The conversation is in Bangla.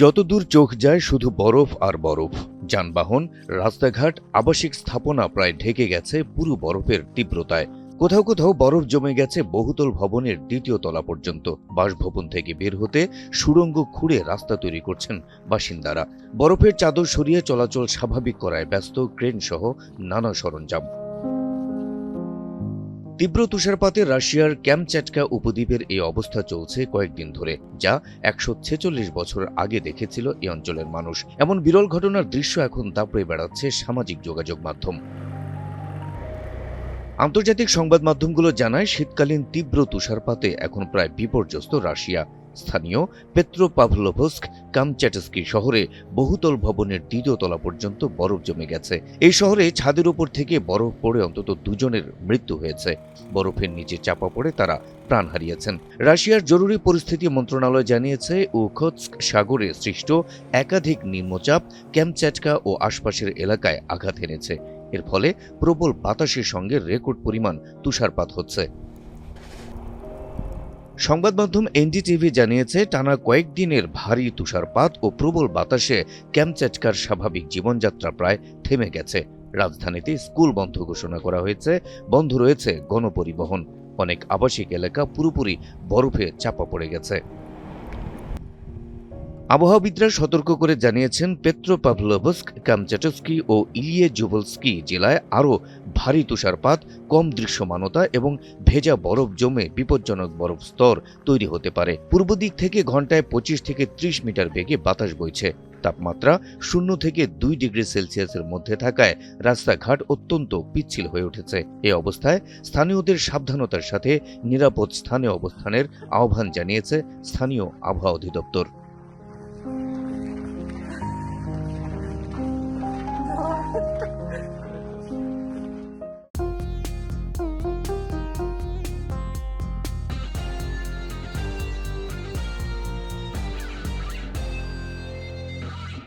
যতদূর চোখ যায় শুধু বরফ আর বরফ। যানবাহন, রাস্তাঘাট, আবাসিক স্থাপনা প্রায় ঢেকে গেছে পুরো বরফের তীব্রতায়। কোথাও কোথাও বরফ জমে গেছে বহুতল ভবনের দ্বিতীয় তলা পর্যন্ত। বাসভবন থেকে বের হতে সুড়ঙ্গ খুঁড়ে রাস্তা তৈরি করছেন বাসিন্দারা। বরফের চাদর সরিয়ে চলাচল স্বাভাবিক করায় ব্যস্ত ক্রেন সহ নানা সরঞ্জাম। তীব্র তুষারপাতে রাশিয়ার ক্যামচ্যাটকা উপদ্বীপের এই অবস্থা চলছে কয়েকদিন ধরে, যা একশো ছেচল্লিশ বছর আগে দেখেছিল এই অঞ্চলের মানুষ। এমন বিরল ঘটনার দৃশ্য এখন দাপড়ে বেড়াচ্ছে সামাজিক যোগাযোগ মাধ্যম। আন্তর্জাতিক সংবাদ মাধ্যমগুলো জানায়, শীতকালীন তীব্র তুষারপাতে এখন প্রায় বিপর্যস্ত রাশিয়া। স্থানীয় পেত্রোপাভলোভস্ক কামচ্যাটস্কি শহরে বহুতল ভবনের দ্বিতীয় তলা পর্যন্ত বরফ জমে গেছে। এই শহরে ছাদের উপর থেকে বরফ পড়ে অন্তত দুজনের মৃত্যু হয়েছে। বরফের নিচে চাপা পড়ে তারা প্রাণ হারিয়েছেন। রাশিয়ার জরুরি পরিস্থিতি মন্ত্রণালয় জানিয়েছে, উখৎস্ক সাগরে সৃষ্ট একাধিক নিম্নচাপ ক্যামচ্যাটকা ও আশপাশের এলাকায় আঘাত এনেছে। এর ফলে প্রবল বাতাসের সঙ্গে রেকর্ড পরিমাণ তুষারপাত হচ্ছে। সংবাদ মাধ্যম এনডিটিভি জানিয়েছে, টানা কয়েকদিনের ভারী তুষারপাত ও প্রবল বাতাসে ক্যাম্পচ্যাটকার স্বাভাবিক জীবনযাত্রা প্রায় থেমে গেছে। রাজধানীতে স্কুল বন্ধ ঘোষণা করা হয়েছে, বন্ধ রয়েছে গণপরিবহন। অনেক আবাসিক এলাকা পুরোপুরি বরফে চাপা পড়ে গেছে। আবহাওয়াবিদরা সতর্ক করে জানিয়েছেন পেত্রোপাভলোভস্ক কামচাটস্কি ও ইলিয়ে জুভলস্কি জেলায় আরও ভারী তুষারপাত, কম দৃশ্যমানতা এবং ভেজা বরফ জমে বিপজ্জনক বরফ স্তর তৈরি হতে পারে। পূর্ব দিক থেকে ঘন্টায় পঁচিশ থেকে ত্রিশ মিটার বেগে বাতাস বইছে। তাপমাত্রা শূন্য থেকে দুই ডিগ্রি সেলসিয়াসের মধ্যে থাকায় রাস্তাঘাট অত্যন্ত পিচ্ছিল হয়ে উঠেছে। এ অবস্থায় স্থানীয়দের সাবধানতার সাথে নিরাপদ স্থানে অবস্থানের আহ্বান জানিয়েছে স্থানীয় আবহাওয়া অধিদপ্তর।